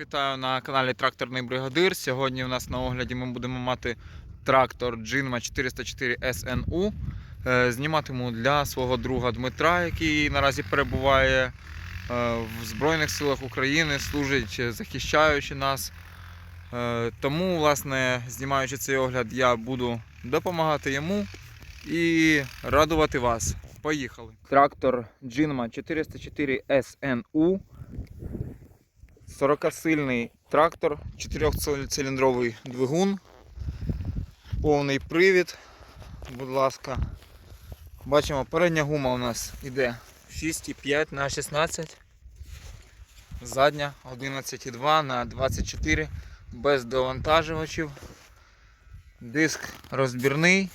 вітаю на каналі Тракторний Бригадир. Сьогодні у нас на огляді ми будемо мати трактор Джинма 404 SNU. Е, Зніматиму для свого друга Дмитра, який наразі перебуває е, в Збройних силах України, служить, захищаючи нас. Е, Тому, власне, знімаючи цей огляд, я буду допомагати йому і радувати вас. Поїхали. Трактор Джинма 404 SNU. 40-сильний трактор, 4-циліндровий двигун, повний привід. Будь ласка. Бачимо, передня гума у нас йде 6,5 на 16. Задня 11,2 на 24 без довантажувачів. Диск розбірний.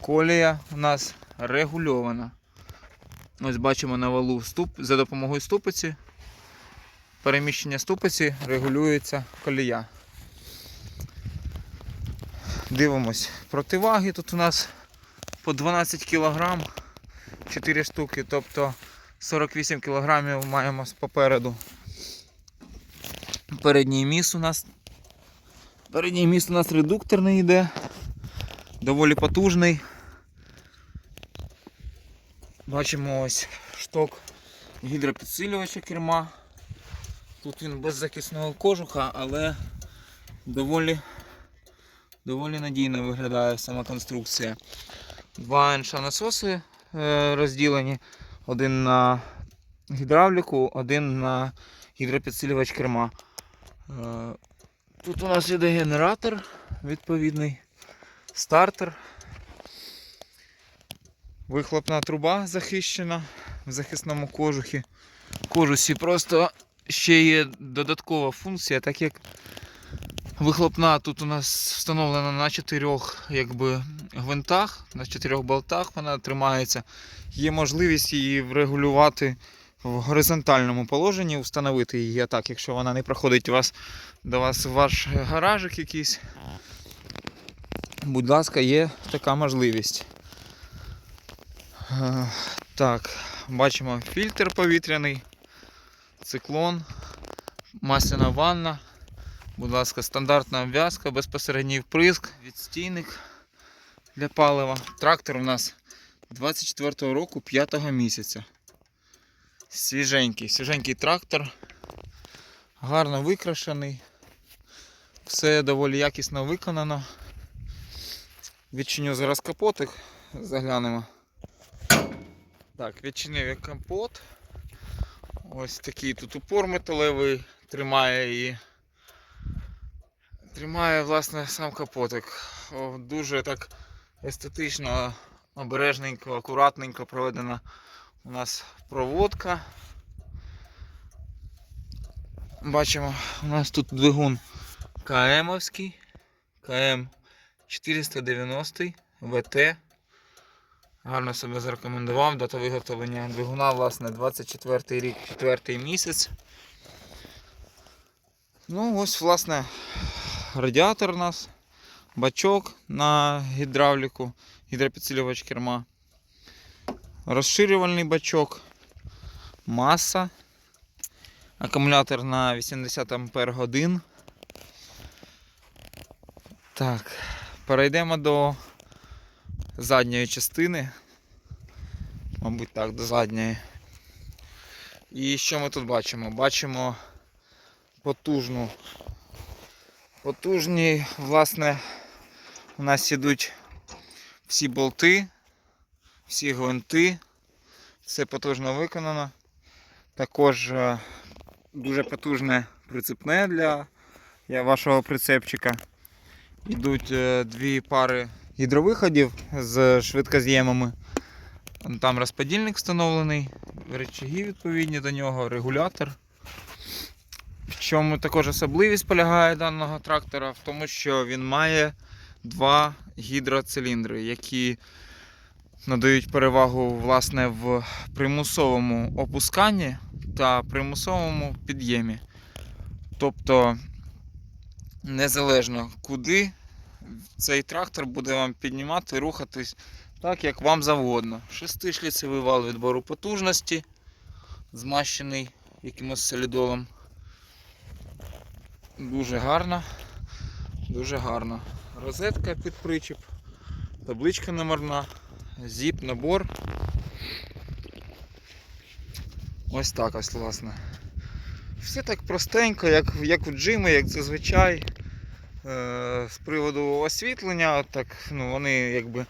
Колія у нас регульована. Ось бачимо на валу ступ за допомогою ступиці переміщення ступиці регулюється колія. Дивимось противаги. Тут у нас по 12 кг 4 штуки, тобто 48 кг маємо попереду. Передній міст у нас. Передній міст у нас редукторний йде, доволі потужний. Бачимо ось шток гідропідсилювача керма. Тут він без захисного кожуха, але доволі, доволі надійно виглядає сама конструкція. Два НШ насоси е, розділені. Один на гідравліку, один на гідропідсилювач керма. Е, Тут у нас іде генератор відповідний, стартер. Вихлопна труба захищена в захисному кожухі. Кожусі просто ще є додаткова функція, так як вихлопна тут у нас встановлена на чотирьох якби, гвинтах, на чотирьох болтах вона тримається. Є можливість її врегулювати в горизонтальному положенні, встановити її так, якщо вона не проходить вас, до вас в ваш гаражик якийсь. Будь ласка, є така можливість. Е, Так, бачимо фільтр повітряний циклон, масляна ванна. Будь ласка, стандартна обв'язка, безпосередній вприск, відстійник для палива. Трактор у нас 24-го року 5-го місяця. Свіженький, свіженький трактор. Гарно викрашений. Все доволі якісно виконано. Відчиню зараз капотик, заглянемо. Так, відчинив я капот. Ось такий тут упор металевий тримає її. Тримає власне сам капотик. О, Дуже так естетично, обережненько, акуратненько проведена у нас проводка. Бачимо, у нас тут двигун КМовський, КМ 490 ВТ. Гарно себе зарекомендував. Дата виготовлення двигуна, власне, 24 рік, 4 місяць. Ну, ось, власне, радіатор у нас, бачок на гідравліку, гідропідсилювач керма, розширювальний бачок, маса, акумулятор на 80 Ампер годин. Так, перейдемо до задньої частини. Мабуть так, до задньої. І що ми тут бачимо? Бачимо потужну. Потужні, власне, у нас ідуть всі болти, всі гвинти. Все потужно виконано. Також е, дуже потужне прицепне для вашого прицепчика. Йдуть е, дві пари гідровиходів з швидкоз'ємами. Там розподільник встановлений, речаги відповідні до нього, регулятор. В чому також особливість полягає даного трактора, в тому, що він має два гідроциліндри, які надають перевагу власне в примусовому опусканні та примусовому під'ємі. Тобто, незалежно куди цей трактор буде вам піднімати, рухатись так, як вам завгодно. Шестишліцевий вал відбору потужності, змащений якимось солідолом. Дуже гарна. Дуже гарна. Розетка під причіп, табличка номерна, зіп, набор. Ось так ось, власне. Все так простенько, як, як у джимі, як зазвичай. Е, з приводу освітлення, так, ну, вони якби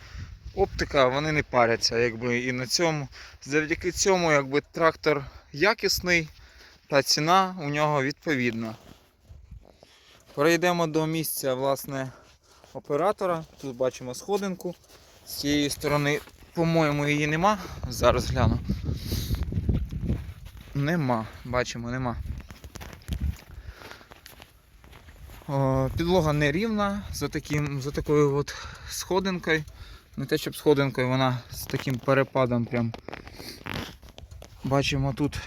оптика, вони не паряться. Якби, і на цьому, завдяки цьому якби, трактор якісний та ціна у нього відповідна. Перейдемо до місця власне, оператора. Тут бачимо сходинку. З цієї сторони, по-моєму, її нема. Зараз гляну. Нема, бачимо, нема. О, підлога не рівна за, таким, за такою от сходинкою. Не те, щоб сходинкою, вона з таким перепадом прям. Бачимо тут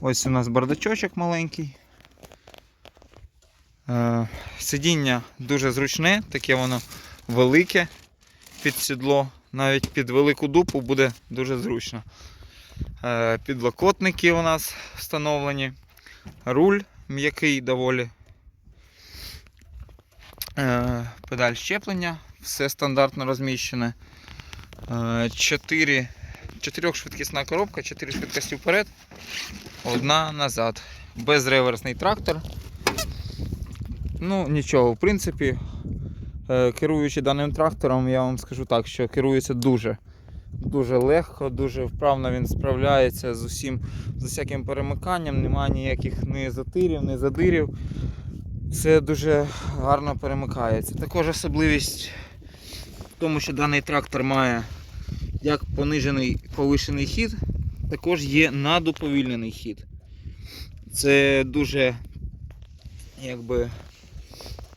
ось у нас бардачочок маленький. Е, сидіння дуже зручне, таке воно велике під сідло. Навіть під велику дупу буде дуже зручно. Е, підлокотники у нас встановлені. Руль м'який доволі. Е, педаль щеплення, все стандартно розміщене. Е, 4, 4 швидкісна коробка, 4 швидкості вперед, одна назад. Безреверсний трактор. Ну, нічого, в принципі, е, керуючи даним трактором, я вам скажу так, що керується дуже, дуже легко, дуже вправно він справляється з усім, з усяким перемиканням, немає ніяких ні затирів, ні задирів. Все дуже гарно перемикається. Також особливість в тому, що даний трактор має як понижений повишений хід, також є надуповільнений хід. Це дуже, якби,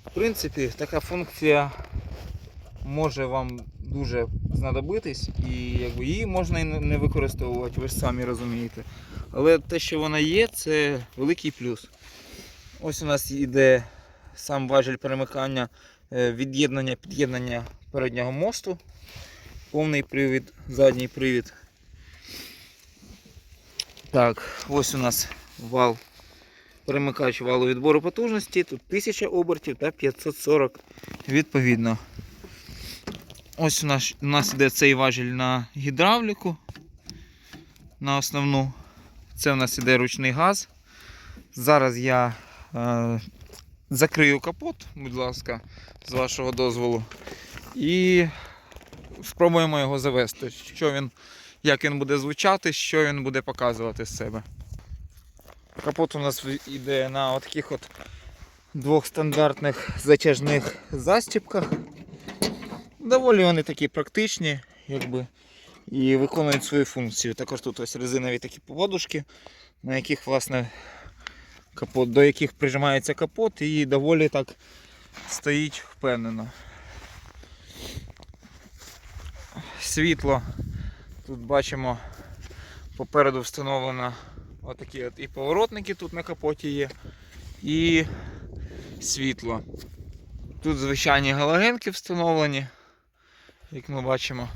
в принципі, така функція може вам дуже знадобитись, і якби, її можна і не використовувати, ви ж самі розумієте. Але те, що вона є, це великий плюс. Ось у нас йде сам важіль перемикання, е, від'єднання, під'єднання переднього мосту, повний привід, задній привід. Так, ось у нас вал, перемикач валу відбору потужності, тут 1000 обертів та 540 відповідно. Ось у нас, у нас йде цей важіль на гідравліку, на основну. Це у нас іде ручний газ. Зараз я закрию капот, будь ласка, з вашого дозволу. І спробуємо його завести. Що він, як він буде звучати, що він буде показувати з себе. Капот у нас йде на таких от двох стандартних затяжних застіпках. Доволі вони такі практичні, якби, і виконують свою функцію. Також тут ось резинові такі подушки, на яких власне капот, до яких прижимається капот і доволі так стоїть впевнено. Світло. Тут бачимо попереду встановлено отакі от і поворотники тут на капоті є, і світло. Тут звичайні галогенки встановлені, як ми бачимо.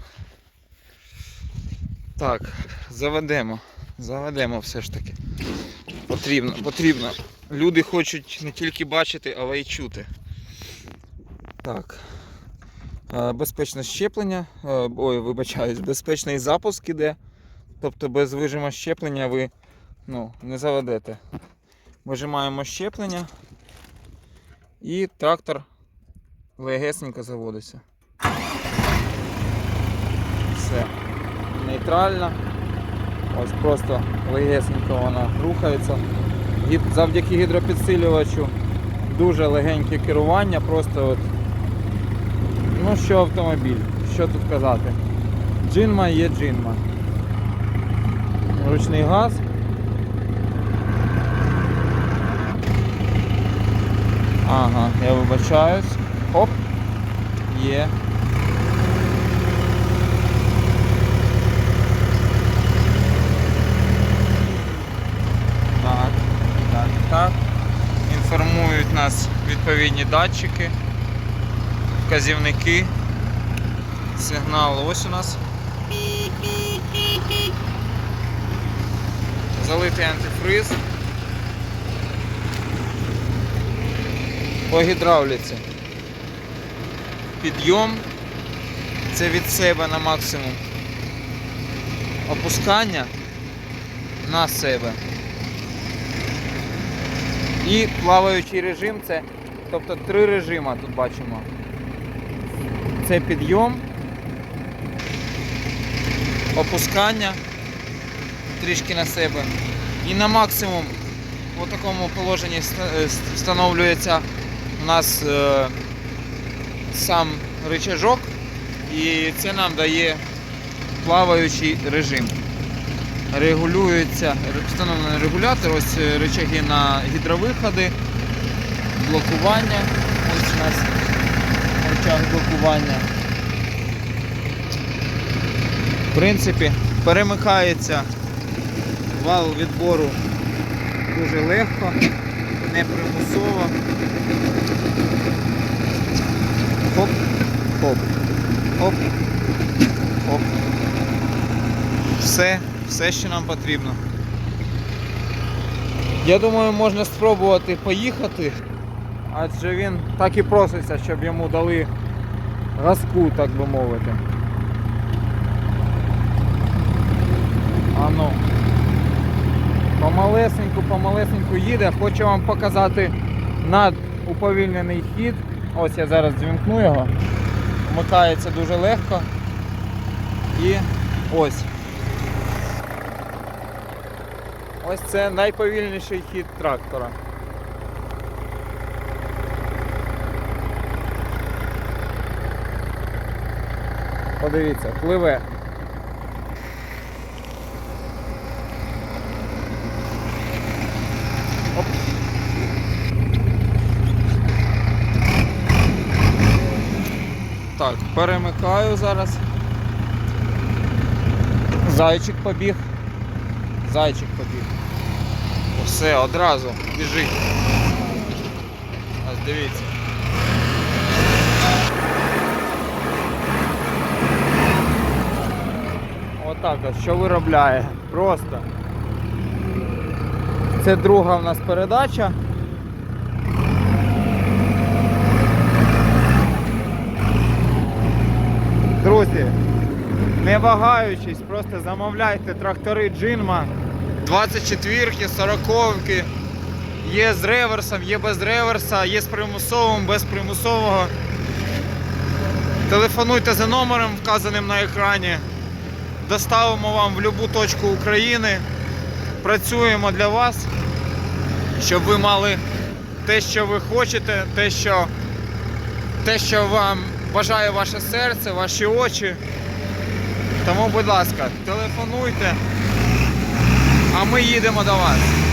Так, заведемо, заведемо все ж таки. Потрібно, потрібно. Люди хочуть не тільки бачити, але й чути. Так. Е, Безпечне щеплення. е, Ой, вибачаюсь, безпечний запуск іде. Тобто без вижима щеплення ви ну, не заведете. Вижимаємо щеплення і трактор легесенько заводиться. Все. Нейтрально. Ось просто легесенько вона рухається. Гід- Завдяки гідропідсилювачу дуже легеньке керування, просто от, ну що автомобіль, що тут казати. Джинма є джинма. Ручний газ. Ага, я вибачаюсь. Оп. Є. Так, так, так. Інформують нас відповідні датчики, вказівники. Сигнал ось у нас. Залитий антифриз. по гідравліці. Підйом. Це від себе на максимум. Опускання на себе. І плаваючий режим це, тобто три режима тут бачимо. Це підйом, опускання трішки на себе. І на максимум в такому положенні е, встановлюється у нас е, сам рычажок, і це нам дає плаваючий режим. Регулюється, встановлений регулятор, ось е, рычаги на гідровиходи, блокування. Ось у нас рычаг блокування. В принципі, перемикається вал відбору дуже легко, не примусово. Хоп, хоп, хоп, хоп. Все, все, що нам потрібно. Я думаю, можна спробувати поїхати, адже він так і проситься, щоб йому дали газку, так би мовити. А ну. Помалесеньку, помалесеньку їде. Хочу вам показати надуповільнений хід. Ось я зараз звімкну його. Вмикається дуже легко. І ось. Ось це найповільніший хід трактора. Подивіться, пливе. Так, перемикаю зараз. Зайчик побіг. Зайчик побіг. Все, одразу біжить. Ось дивіться. Отак от, що виробляє. Просто. Це друга в нас передача. Друзі, не вагаючись, просто замовляйте трактори Джинма. 24-ки, 40-ки. Є з реверсом, є без реверса, є з примусовим, без примусового. Телефонуйте за номером, вказаним на екрані. Доставимо вам в будь-яку точку України. Працюємо для вас, щоб ви мали те, що ви хочете, те, що, те, що вам бажає ваше серце, ваші очі. Тому, будь ласка, телефонуйте, а ми їдемо до вас.